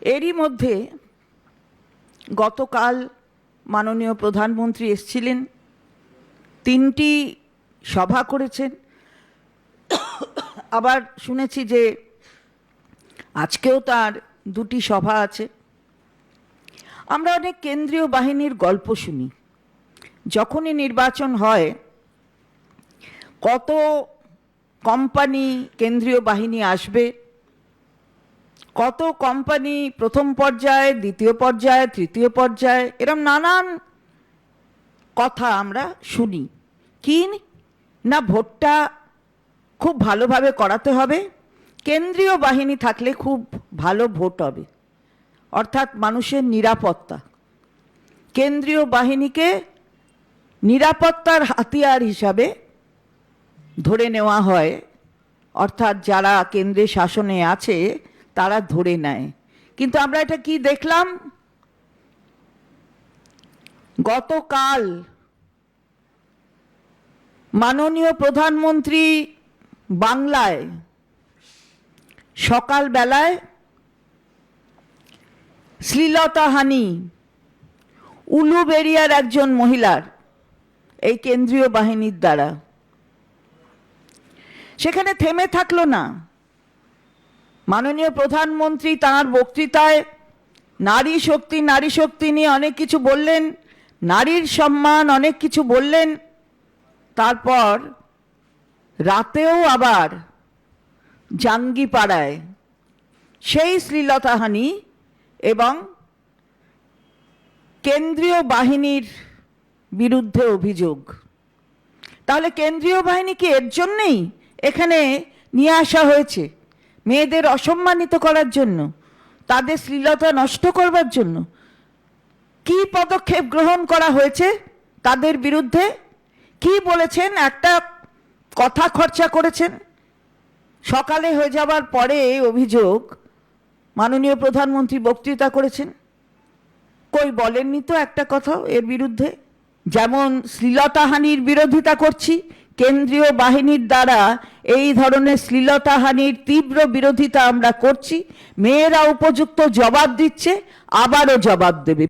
এরই মধ্যে গতকাল মাননীয় প্রধানমন্ত্রী এসছিলেন, তিনটি সভা করেছেন। আবার শুনেছি যে আজকেও তার দুটি সভা আছে। আমরা অনেক কেন্দ্রীয় বাহিনীর গল্প শুনি। যখনই নির্বাচন হয়, কত কোম্পানি কেন্দ্রীয় বাহিনী আসবে কত কোম্পানি প্রথম পর্যায়ে, দ্বিতীয় পর্যায়ে, তৃতীয় পর্যায়ে, এরম নানান কথা আমরা শুনি। কি না ভোটটা খুব ভালোভাবে করাতে হবে। কেন্দ্রীয় বাহিনী থাকলে খুব ভালো ভোট হবে। অর্থাৎ মানুষের নিরাপত্তা। কেন্দ্রীয় বাহিনীকে নিরাপত্তার হাতিয়ার হিসাবে ধরে নেওয়া হয়। অর্থাৎ যারা কেন্দ্রে শাসনে আছে তারা ধরে নেয়। কিন্তু আমরা এটা কি দেখলাম? গতকাল মাননীয় প্রধানমন্ত্রী বাংলায় সকালবেলায় শ্লীলতাহানি উলুবেরিয়ার একজন মহিলার, এই কেন্দ্রীয় বাহিনীর দ্বারা। সেখানে থেমে থাকল না। মাননীয় প্রধানমন্ত্রী তাঁর বক্তৃতায় নারী শক্তি নারী শক্তি নিয়ে অনেক কিছু বললেন, নারীর সম্মান অনেক কিছু বললেন। তারপর রাতেও আবার জাঙ্গিপাড়ায় সেই শ্লীলতাহানি এবং কেন্দ্রীয় বাহিনীর বিরুদ্ধে অভিযোগ। তাহলে কেন্দ্রীয় বাহিনীকে এর জন্যেই এখানে নিয়ে আসা হয়েছে? মেয়েদের অসম্মানিত করার জন্য, তাদের শ্লীলতা নষ্ট করবার জন্য কি পদক্ষেপ গ্রহণ করা হয়েছে তাদের বিরুদ্ধে? কি বলেছেন? একটা কথা খরচা করেছেন? সকালে হয়ে যাবার পরে অভিযোগ মাননীয় প্রধানমন্ত্রী বক্তৃতা করেছেন। কই বলেননি তো একটা কথা এর বিরুদ্ধে? যেমন শ্লীলতাহানির বিরোধিতা করছি কেন্দ্রীয় বাহিনীর দ্বারা এই ধরনের শ্লীলতাহানির তীব্র বিরোধিতা আমরা করছি। মেয়েরা উপযুক্ত জবাব দিচ্ছে, আবারও জবাব দেবে।